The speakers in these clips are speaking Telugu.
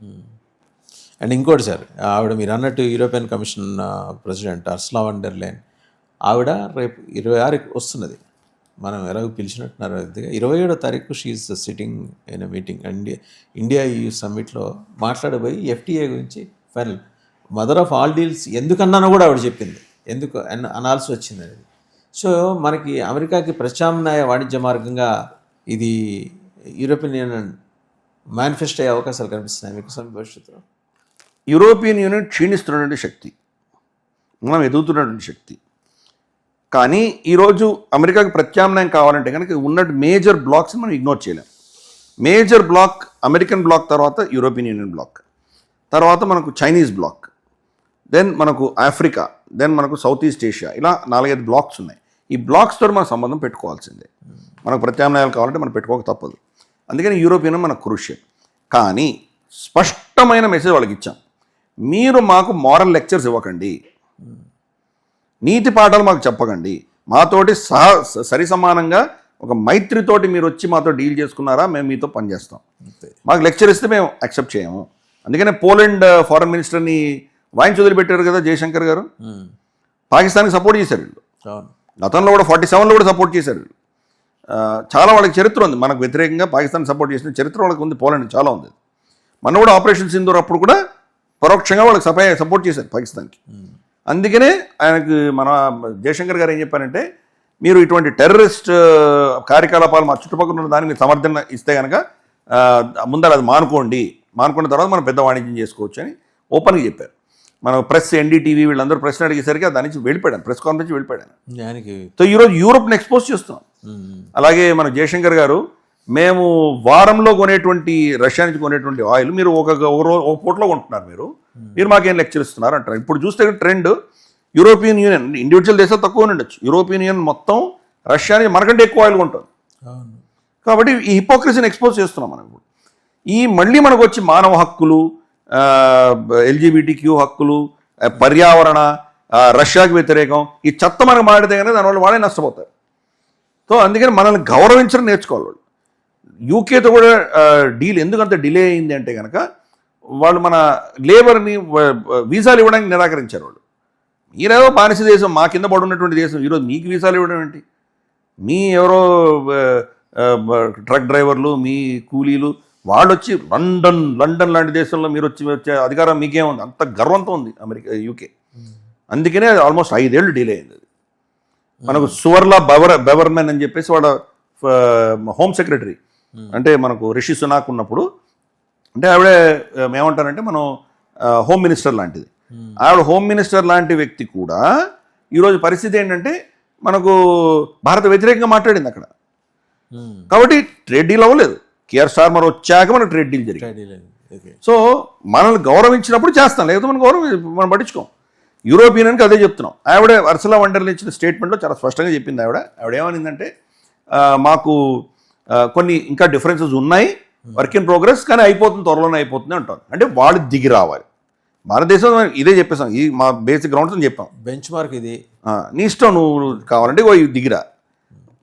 Hmm. అండ్ ఇంకోటి సార్ ఆవిడ మీరు అన్నట్టు European commission president Ursula von der Leyen ఆవిడ రేపు ఇరవై ఆరుకి వస్తున్నది. మనం ఎలాగో పిలిచినట్టున్నారు ఇరవై ఏడో తారీఖు she sitting in meeting and India ఈ సమ్మిట్లో మాట్లాడబోయి ఎఫ్టీఏ గురించి final mother of all deals ఎందుకన్నానో కూడా ఆవిడ చెప్పింది. ఎందుకు అన్ అనాల్సి వచ్చింది అనేది. సో మనకి అమెరికాకి ప్రత్యామ్నాయ వాణిజ్య మార్గంగా ఇది యూరోపియన్ యూనియన్ మేనిఫెస్ట్ అయ్యే అవకాశాలు కనిపిస్తున్నాయి మీకు సమీప భవిష్యత్తులో. యూరోపియన్ యూనియన్ క్షీణిస్తున్నటువంటి శక్తి. మనం ఎదుగుతున్నటువంటి శక్తి. కానీ ఈరోజు అమెరికాకు ప్రత్యామ్నాయం కావాలంటే కనుక ఉన్నట్టు మేజర్ బ్లాక్స్ మనం ఇగ్నోర్ చేయలేం. మేజర్ బ్లాక్ అమెరికన్ బ్లాక్ తర్వాత యూరోపియన్ యూనియన్ బ్లాక్. తర్వాత మనకు చైనీస్ బ్లాక్. దెన్ మనకు ఆఫ్రికా దెన్ మనకు సౌత్ ఈస్ట్ ఏషియా ఇలా నాలుగైదు బ్లాక్స్ ఉన్నాయి. ఈ బ్లాక్స్తో మన సంబంధం పెట్టుకోవాల్సిందే. మనకు ప్రత్యామ్నాయాలు కావాలంటే మనం పెట్టుకోక తప్పదు. అందుకని యూరోపియన్ మనకు క్రూషియల్ కానీ స్పష్టమైన మెసేజ్ వాళ్ళకి ఇచ్చాం మీరు మాకు మారల్ లెక్చర్స్ ఇవ్వకండి. నీతి పాఠాలు మాకు చెప్పకండి. మాతోటి సహ సరి సమానంగా ఒక మైత్రితోటి మీరు వచ్చి మాతో డీల్ చేసుకున్నారా మేము మీతో పనిచేస్తాం మాకు లెక్చర్ ఇస్తే మేము యాక్సెప్ట్ చేయము. అందుకనే పోలాండ్ ఫారెన్ మినిస్టర్ని వాయించి వదిలిపెట్టారు కదా జయశంకర్ గారు. పాకిస్తాన్కి సపోర్ట్ చేశారు వీళ్ళు. గతంలో కూడా ఫార్టీ సెవెన్లో కూడా సపోర్ట్ చేశారు వీళ్ళు. చాలా వాళ్ళకి చరిత్ర ఉంది. మనకు వ్యతిరేకంగా పాకిస్తాన్ సపోర్ట్ చేసిన చరిత్ర వాళ్ళకి ఉంది. పోలాండ్ చాలా ఉంది. మన కూడా ఆపరేషన్ సింధూర్ అప్పుడు కూడా పరోక్షంగా వాళ్ళకి సపై సపోర్ట్ చేశారు పాకిస్తాన్కి. అందుకనే ఆయనకు మన జయశంకర్ గారు ఏం చెప్పారంటే మీరు ఇటువంటి టెర్రరిస్ట్ కార్యకలాపాలు మా చుట్టుపక్కల ఉన్న దానికి మీరు సమర్థన ఇస్తే కనుక ముందర అది మానుకోండి. మానుకున్న తర్వాత మనం పెద్ద వాణిజ్యం చేసుకోవచ్చు అని ఓపెన్గా చెప్పారు. మన ప్రెస్ ఎన్డీటీవీ వీళ్ళందరూ ప్రశ్న అడిగేసరికి దాని నుంచి వెళ్ళిపోయాను ప్రెస్ కాన్ఫరెన్స్ వెళ్ళిపోయాను సో ఈరోజు యూరోప్ని ఎక్స్పోజ్ చేస్తున్నాం. అలాగే మన జయశంకర్ గారు మేము వారంలో కొనేటువంటి రష్యా నుంచి కొనేటువంటి ఆయిల్ మీరు ఒక ఒక పూటలో కొంటున్నారు మీరు. మీరు మాకేం లెక్చర్ ఇస్తున్నారు అంటారు ఇప్పుడు చూస్తే ట్రెండ్ యూరోపియన్ యూనియన్ ఇండివిజువల్ దేశాలు తక్కువ ఉండొచ్చు. యూరోపియన్ యూనియన్ మొత్తం రష్యాని మనకంటే ఎక్కువ ఆయిల్ కొంటుంది. కాబట్టి ఈ హిపోక్రసీని ఎక్స్పోజ్ చేస్తున్నాం మనం ఇప్పుడు. ఈ మళ్ళీ మనకు వచ్చి మానవ హక్కులు ఎల్జీబీటీ క్యూ హక్కులు పర్యావరణ రష్యాకి వ్యతిరేకం ఈ చెత్త మనకు మాడితే కనుక దానివల్ల వాళ్ళే నష్టపోతారు. సో అందుకని మనల్ని గౌరవించడం నేర్చుకోవాలి వాళ్ళు. యూకేతో కూడా డీల్ ఎందుకంత డిలే అయింది అంటే కనుక వాళ్ళు మన లేబర్ని వీసాలు ఇవ్వడానికి నిరాకరించారు వాళ్ళు. మీరేదో బానిస దేశం మా కింద పడి ఉన్నటువంటి దేశం ఈరోజు మీకు వీసాలు ఇవ్వడం ఏంటి? మీ ఎవరో ట్రక్ డ్రైవర్లు మీ కూలీలు వాళ్ళు వచ్చి లండన్ లండన్ లాంటి దేశంలో మీరు వచ్చి వచ్చే అధికారం మీకేముంది? అంత గర్వంతో ఉంది అమెరికా యూకే. అందుకనే ఆల్మోస్ట్ ఐదేళ్ళు డిలే అయింది మనకు సువర్లా బెవర్ బెవర్మెన్ అని చెప్పేసి వాళ్ళ హోమ్ సెక్రటరీ. అంటే మనకు రిషి సునాక్ ఉన్నప్పుడు అంటే ఆవిడ ఏమంటారంటే మనం హోమ్ మినిస్టర్ లాంటిది. ఆవిడ హోమ్ మినిస్టర్ లాంటి వ్యక్తి కూడా ఈరోజు పరిస్థితి ఏంటంటే మనకు భారత వ్యతిరేకంగా మాట్లాడింది అక్కడ. కాబట్టి ట్రేడ్ డీల్ అవ్వలేదు. కేఆర్ స్టార్మర్ వచ్చాక మనకు ట్రేడ్ డీల్ జరిగింది. సో మనల్ని గౌరవించినప్పుడు చేస్తాం. లేకపోతే మనం గౌరవం మనం పట్టించుకోం. యూరోపియన్కి అదే చెప్తున్నాం. ఆవిడ అర్సలా వండర్లు ఇచ్చిన స్టేట్మెంట్లో చాలా స్పష్టంగా చెప్పింది ఆవిడ. ఆవిడ ఏమనిందంటే మాకు కొన్ని ఇంకా డిఫరెన్సెస్ ఉన్నాయి. వర్క్ ఇన్ ప్రోగ్రెస్ కానీ అయిపోతుంది త్వరలోనే అయిపోతుంది అంటాం అంటే వాళ్ళు దిగి రావాలి. భారతదేశం ఇదే చెప్పేసాం. ఈ మా బేసిక్ గ్రౌండ్స్ అని చెప్పాం. బెంచ్ మార్క్ ఇది. నీ ఇష్టం నువ్వు కావాలంటే దిగిరా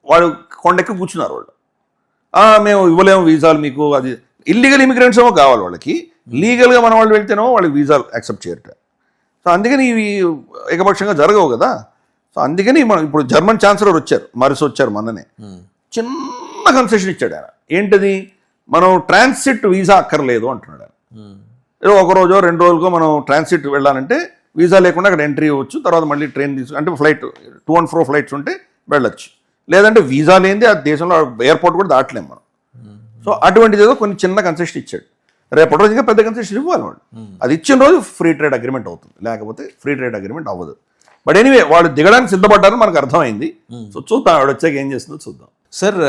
వాడు కొండెక్కి కూర్చున్నారు వాళ్ళు. "ఆ, మేము ఇవ్వలేము వీసాలు మీకు అది ఇల్లీగల్ ఇమిగ్రెంట్స్ ఏమో కావాలి వాళ్ళకి. లీగల్గా మన వాళ్ళు వెళ్తేనేమో వాళ్ళకి వీసాలు యాక్సెప్ట్ చేయరట సో అందుకని ఇవి ఏకపక్షంగా జరగవు కదా. సో అందుకని మనం ఇప్పుడు జర్మన్ ఛాన్సలర్ వచ్చారు మరిసి వచ్చారు మొన్ననే. ఉమ్. చిన్న కన్సెషన్ ఇచ్చాడు ఆయన. ఏంటది? మనం ట్రాన్సిట్ వీసా అక్కర్లేదు అంటున్నాడు ఆయన. ఏదో ఒక రోజో రెండు రోజులకో మనం ట్రాన్సిట్ వెళ్ళాలంటే వీసా లేకుండా అక్కడ ఎంట్రీ అవ్వచ్చు తర్వాత మళ్ళీ ట్రైన్ తీసుకు అంటే flight to and fro flights ఉంటే వెళ్ళొచ్చు. లేదంటే వీసా లేనిది ఆ దేశంలో ఎయిర్పోర్ట్ కూడా దాటలేం మనం. సో అటువంటిది ఏదో కొన్ని చిన్న కన్సెషన్ ఇచ్చాడు. రేపటి రోజు ఇంకా పెద్ద కన్సెషన్ ఇవ్వాలి వాళ్ళు. అది ఇచ్చిన రోజు ఫ్రీ ట్రేడ్ అగ్రిమెంట్ అవుతుంది. లేకపోతే ఫ్రీ ట్రేడ్ అగ్రిమెంట్ అవ్వదు. బట్ ఎనీవే వాళ్ళు దిగడానికి సిద్ధపడ్డారని మనకు అర్థమైంది. సో చూద్దాం ఆవిడ వచ్చాక ఏం చేస్తుందో చూద్దాం. సార్